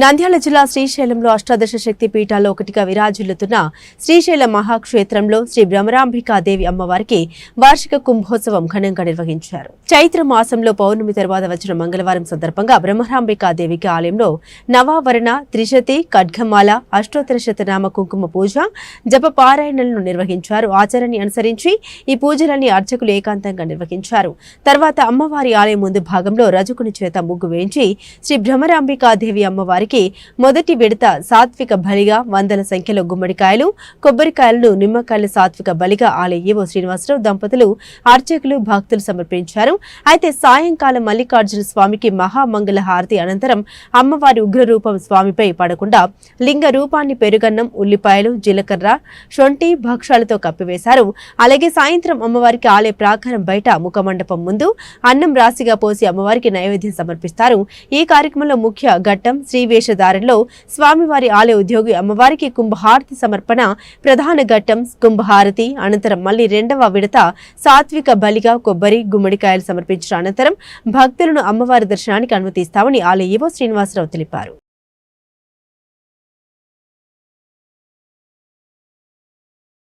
నంద్యాల జిల్లా శ్రీశైలంలో అష్టాదశ శక్తి పీఠాల్లో ఒకటిగా విరాజిల్లుతున్న శ్రీశైల మహాక్షేత్రంలో శ్రీ భ్రమరాంబికాదేవి అమ్మవారికి వార్షిక కుంభోత్సవం ఘనంగా నిర్వహించారు. చైత్ర మాసంలో పౌర్ణమి తర్వాత వచ్చిన మంగళవారం సందర్భంగా బ్రహ్మరాంబికాదేవికి ఆలయంలో నవావరణ త్రిశతి ఖడ్గమాల అష్టోత్తర శతనామ కుంకుమ పూజ జప పారాయణలను నిర్వహించారు. ఆచరణని అనుసరించి ఈ పూజలన్నీ అర్చకులు ఏకాంతంగా నిర్వహించారు. తర్వాత అమ్మవారి ఆలయం ముందు భాగంలో రజకుని చేత ముగ్గు వేయించి శ్రీ భ్రమరాంబికాదేవి వారికి మొదటి విడత సాత్విక బలిగా వందల సంఖ్యలో గుమ్మడికాయలు కొబ్బరికాయలను నిమ్మకాయల సాత్విక బలిగా ఆలయ ఏవో శ్రీనివాసరావు దంపతులు అర్చకులు భక్తులు సమర్పించారు. అయితే సాయంకాలం మల్లికార్జున స్వామికి మహామంగళ హారతి అనంతరం అమ్మవారి ఉగ్రరూపం స్వామిపై పడకుండా లింగ రూపాన్ని పెరుగన్నం ఉల్లిపాయలు జీలకర్ర షొంటి భక్షాలతో కప్పివేశారు. అలాగే సాయంత్రం అమ్మవారికి ఆలయ ప్రాకారం బయట ముఖమండపం ముందు అన్నం రాశిగా పోసి అమ్మవారికి నైవేద్యం సమర్పిస్తారు. ఈ కార్యక్రమంలో ముఖ్య ఘట్టం శ్రీ వేషధారణలో స్వామివారి ఆలయ ఉద్యోగి అమ్మవారికి కుంభహారతి సమర్పణ ప్రధాన ఘట్టం కుంభహారతి అనంతరం మళ్ళీ రెండవ విడత సాత్విక బలిగా కొబ్బరి గుమ్మడికాయలు సమర్పించిన అనంతరం భక్తులను అమ్మవారి దర్శనానికి అనుమతిస్తామని ఆలయ ఈవో శ్రీనివాసరావు తెలిపారు.